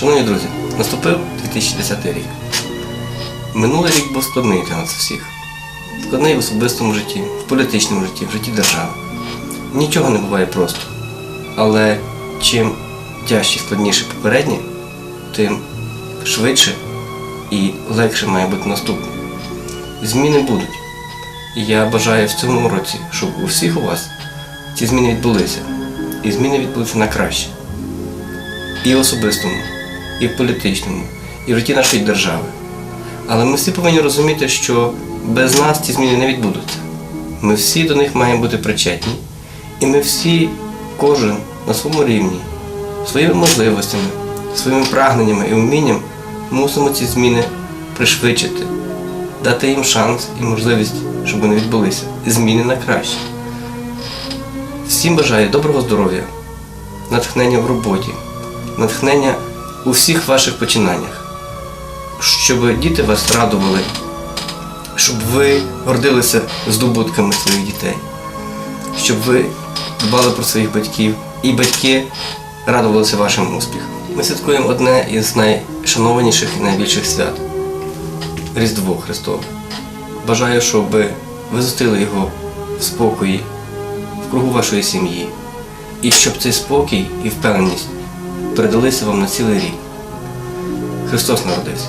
Шановні друзі, наступив 2010 рік. Минулий рік був складний для нас всіх. Складний в особистому житті, в політичному житті, в житті держави. Нічого не буває просто. Але чим тяжче і складніше попереднє, тим швидше і легше має бути наступне. Зміни будуть. І я бажаю в цьому році, щоб у всіх у вас ці зміни відбулися. І зміни відбулися на краще. І в особистому, і в політичному, і в житті нашої держави. Але ми всі повинні розуміти, що без нас ці зміни не відбудуться. Ми всі до них маємо бути причетні, і ми всі, кожен на своєму рівні, своїми можливостями, своїми прагненнями і вмінням мусимо ці зміни пришвидшити, дати їм шанс і можливість, щоб вони відбулися. Зміни на краще. Всім бажаю доброго здоров'я, натхнення в роботі, натхнення у всіх ваших починаннях, щоб діти вас радували, щоб ви гордилися здобутками своїх дітей, щоб ви дбали про своїх батьків і батьки радувалися вашим успіхам. Ми святкуємо одне із найшанованіших і найбільших свят Різдво Христове. Бажаю, щоб ви зустріли його в спокої, в кругу вашої сім'ї, і щоб цей спокій і впевненість передалися вам на цілий рік. Христос народився.